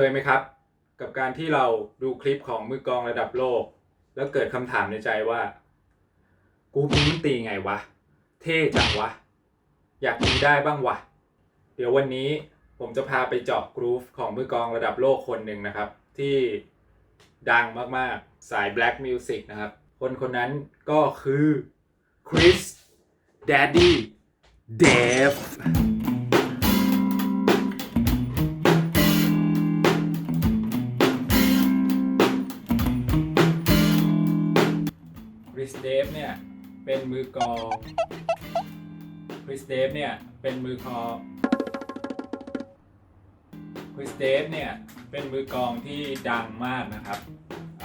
เคยไหมครับ กับการที่เราดูคลิปของมือกองระดับโลก แล้วเกิดคำถามในใจว่า กูมีตีไงวะ เท่จังวะ อยากมีได้บ้างวะ เดี๋ยววันนี้ผมจะพาไปเจาะกรูฟของมือกองระดับโลกคนหนึ่งนะครับ ที่ดังมากๆสาย Black Music นะครับ คนคนนั้นก็คือ Chris Daddy Dev ริสเดฟเนี่ยเป็นมือกลองคริสเดฟเนี่ยเป็นมือคอคริสเดฟเนี่ยเป็นมือกลองที่ดังมากนะครับเ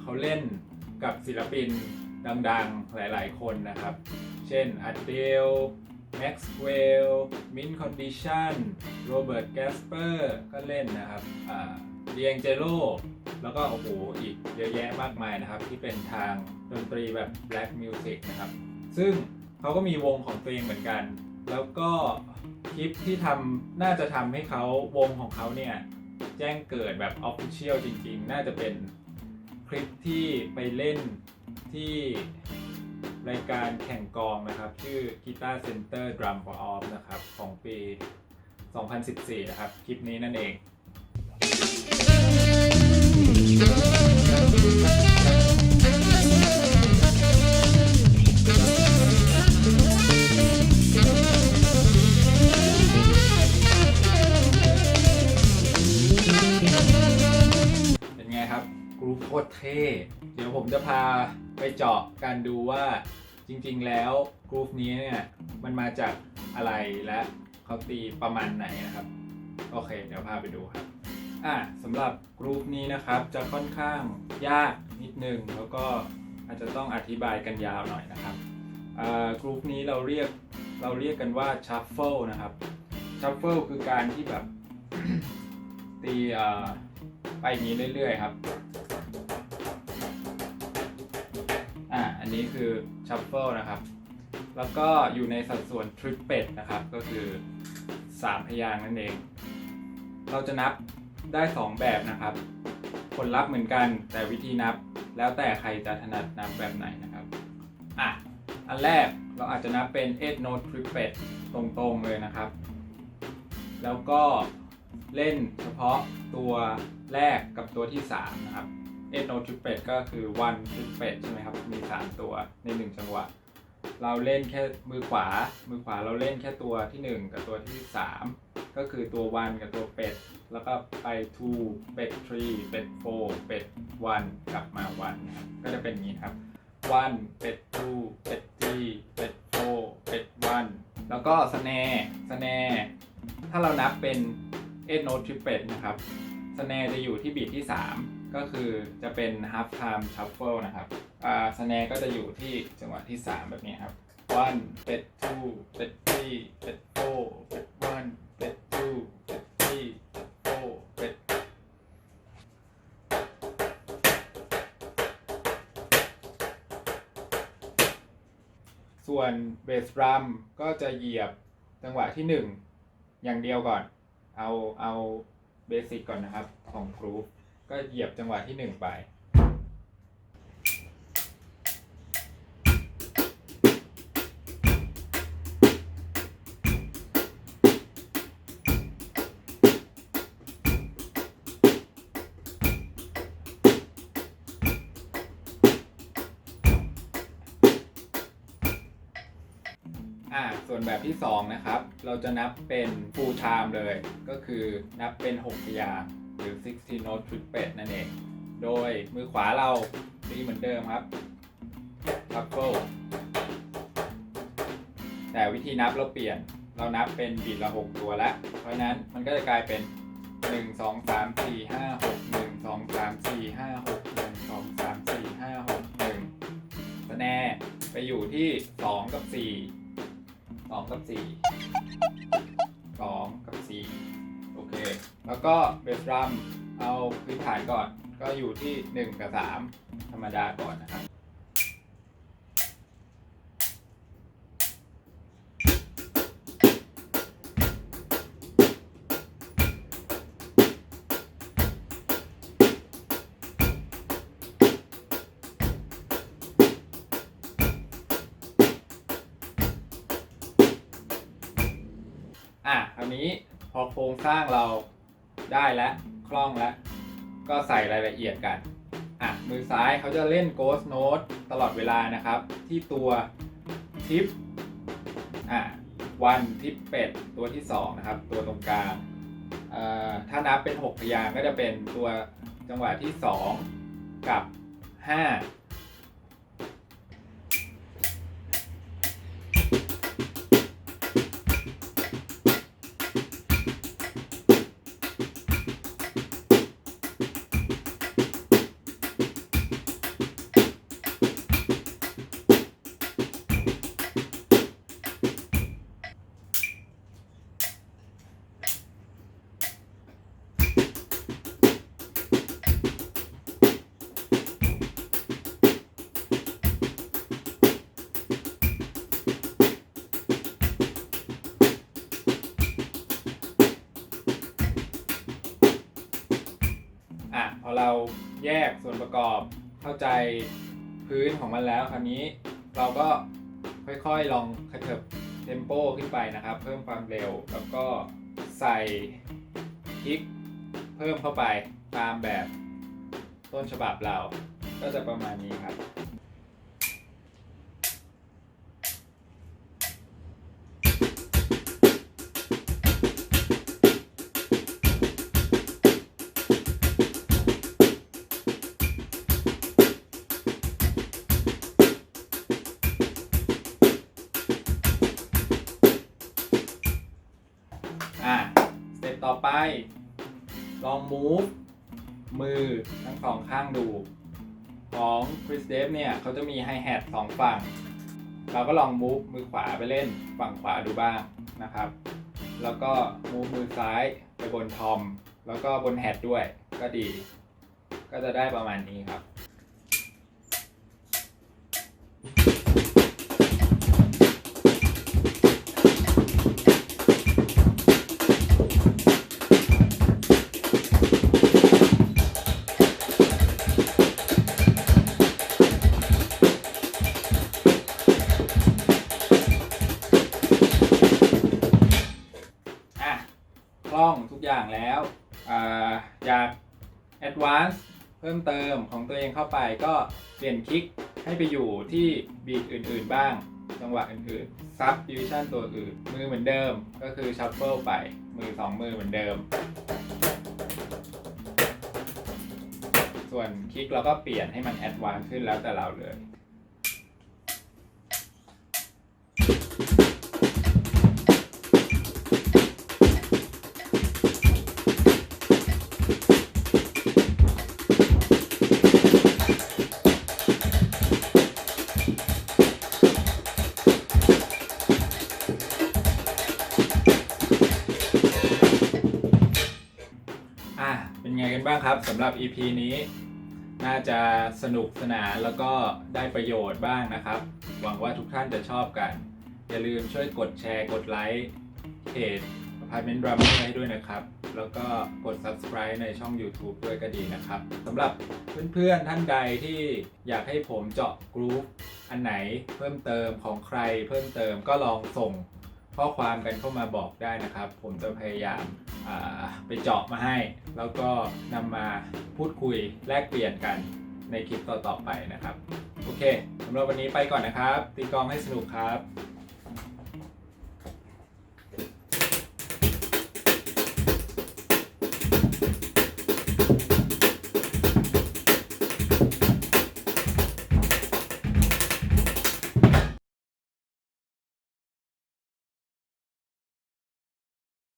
เขาเล่นกับศิลปินดังๆ หลายๆ คนนะครับ เช่น Adele Maxwell Mint Condition Robert Gasper ก็เล่นนะครับ อ่า D'Angelo แล้วก็โอ้โหอีกเยอะแยะมากมายนะครับ ที่เป็นทางดนตรีแบบ Black Music นะครับ ซึ่งเขาก็มีวงของตัวเองเหมือนกัน แล้วก็คลิปที่ทำน่าจะทำให้เขาวงของเขาเนี่ย แจ้งเกิดแบบ Official จริงๆ น่าจะเป็นคลิปที่ไปเล่นที่รายการแข่งกองนะครับ ชื่อ Guitar Center Drum for All นะครับ ของปี 2014 นะครับ คลิปนี้นั่นเอง กรุ๊ปโคตรเท่ เดี๋ยวผมจะพาไปเจาะการดูว่าจริงๆแล้วกรุ๊ปนี้เนี่ยมันมาจากอะไรและเขาตีประมาณไหนนะครับ โอเค เดี๋ยวพาไปดูครับอะสำหรับกรุ๊ปนี้นะครับจะค่อนข้างยากนิดนึงแล้วก็อาจจะต้องอธิบายกันยาวหน่อยนะครับกรุ๊ปนี้เราเรียกเราเรียกกันว่าชัฟเฟิลนะครับชัฟเฟิลคือการที่แบบตีไปอย่างนี้เรื่อยๆครับ นี้คือชัฟเฟิลนะครับ แล้วก็อยู่ในสัดส่วนทริปเป็ดนะครับ ก็คือ 3 พยางค์นั่นเอง เราจะนับได้ 2 แบบนะครับ ผลลัพธ์เหมือนกันแต่วิธีนับแล้วแต่ใครจะถนัดนับแบบไหนนะครับ อะ อันแรกเราอาจจะนับเป็น 8 note triplet ตรงๆเลยนะครับ แล้วก็เล่นเฉพาะตัวแรกกับตัวที่ 3 นะครับ 8 note triplet ก็คือ one triplet ใช่ไหมครับ มี 3 ตัวใน 1 จังหวะ เราเล่นแค่มือขวา มือขวาเราเล่นแค่ตัวที่ 1 กับตัวที่ 3 ก็คือตัว one กับตัวเป็ด แล้วก็ไป two เป็ด three เป็ด four เป็ด one กลับมา one นะครับ ก็จะเป็นอย่างนี้ครับ one เป็ด two เป็ด three เป็ด four เป็ด one แล้วก็สแนร์สแนร์ถ้าเรานับเป็น eight note triplet นะครับสแนร์จะอยู่ที่บีทที่ 3 ก็คือจะเป็น half time shuffle นะครับอ่าสแนก็จะอยู่ที่จังหวะที่ 3 แบบนี้ครับ one เป็ด two เป็ด three เป็ด four เป็ด one เป็ด two เป็ด three เป็ด four เป็ดส่วนเบสดรัมก็จะเหยียบจังหวะที่ 1 อย่างเดียวก่อน เอาเอาเบสิกก่อนนะครับของกรูฟ ก็เหยียบจังหวะที่1ไป อ่า ส่วนแบบที่ 2 นะครับ เราจะนับเป็น full time เลย ก็คือนับเป็น 6 พยางค์ หรือ 16 note ชุดเปดนั่นเอง โดยมือขวาเราตีเหมือนเดิมครับทับเบิลแต่วิธีนับเราเปลี่ยน เรานับเป็นบีดละ 6 ตัวแล้ว เพราะนั้นมันก็จะกลายเป็น 1 2 3 4 5 6 1 2 3 4 5 6 1 2 3 4 5 6 1สแนไปอยู่ที่ 2 กับ 4 2 กับ 4 แล้วก็เบสรัมเอาพื้นฐานก่อน ก็อยู่ที่ 1 กับ 3 ธรรมดาก่อนนะครับอะคราวนี้พอโครงสร้างเรา ได้แล้วคล่องแล้ว ก็ใส่รายละเอียดกันอะมือซ้ายเขาจะเล่น Ghost Note ตลอดเวลานะครับ ที่ตัวทิปอะวันทิปเป็ดตัวที่ 2 นะครับ ตัวตรงกลางเอ่อถ้านับเป็น 6 พยางก็จะเป็นตัวจังหวะที่ 2 กับ 5 อะพอเราแยกส่วนประกอบเข้าใจพื้นของมันแล้วคราวนี้เราก็ค่อยๆลองขยับเทมโปขึ้นไปนะครับ เพิ่มความเร็วแล้วก็ใส่คลิกเพิ่มเข้าไปตามแบบต้นฉบับเราก็จะประมาณนี้ครับ ลอง move มือทั้งสองข้างดู ของ Chris d a v เนี่ยเขาจะมีไฮแฮทสองฝั่ง เราก็ลอง move มือขวาไปเล่นฝั่งขวาดูบ้างนะครับ แล้วก็ move มือซ้ายไปบนทอม แล้วก็บนแฮทด้วยก็ดี ก็จะได้ประมาณนี้ครับ ล่องทุกอย่างแล้วออยาก advance เพิ่มเติมของตัวเองเข้าไปก็เปลี่ยนคลิกให้ไปอยู่ที่บีทอื่นๆบ้าง จังหวะอื่นๆซับดิวิชันตัวอื่น มือเหมือนเดิมก็คือชัฟเฟิลไปมือสองมือเหมือนเดิม ส่วนคลิกเราก็เปลี่ยนให้มัน advance ขึ้นแล้วแต่เราเลย ครับสำหรับ EP นี้น่าจะสนุกสนานแล้วก็ได้ประโยชน์บ้างนะครับ หวังว่าทุกท่านจะชอบกัน อย่าลืมช่วยกดแชร์กดไลค์เพจ Apartment Drama ให้ด้วยนะครับ แล้วก็กด subscribe ในช่อง YouTube ด้วยก็ดีนะครับสำหรับเพื่อนๆท่านใดที่อยากให้ผมเจาะกรุ๊ปอันไหนเพิ่มเติมของใครเพิ่มเติมก็ลองส่ง ข้อความกันเข้ามาบอกได้นะครับ ผมจะพยายามาไปเจาะมาให้ แล้วก็นำมาพูดคุยแลกเปลี่ยนกันในคลิปต่อๆไปนะครับ โอเคสำหรับวันนี้ไปก่อนนะครับ ตีกองให้สนุกครับ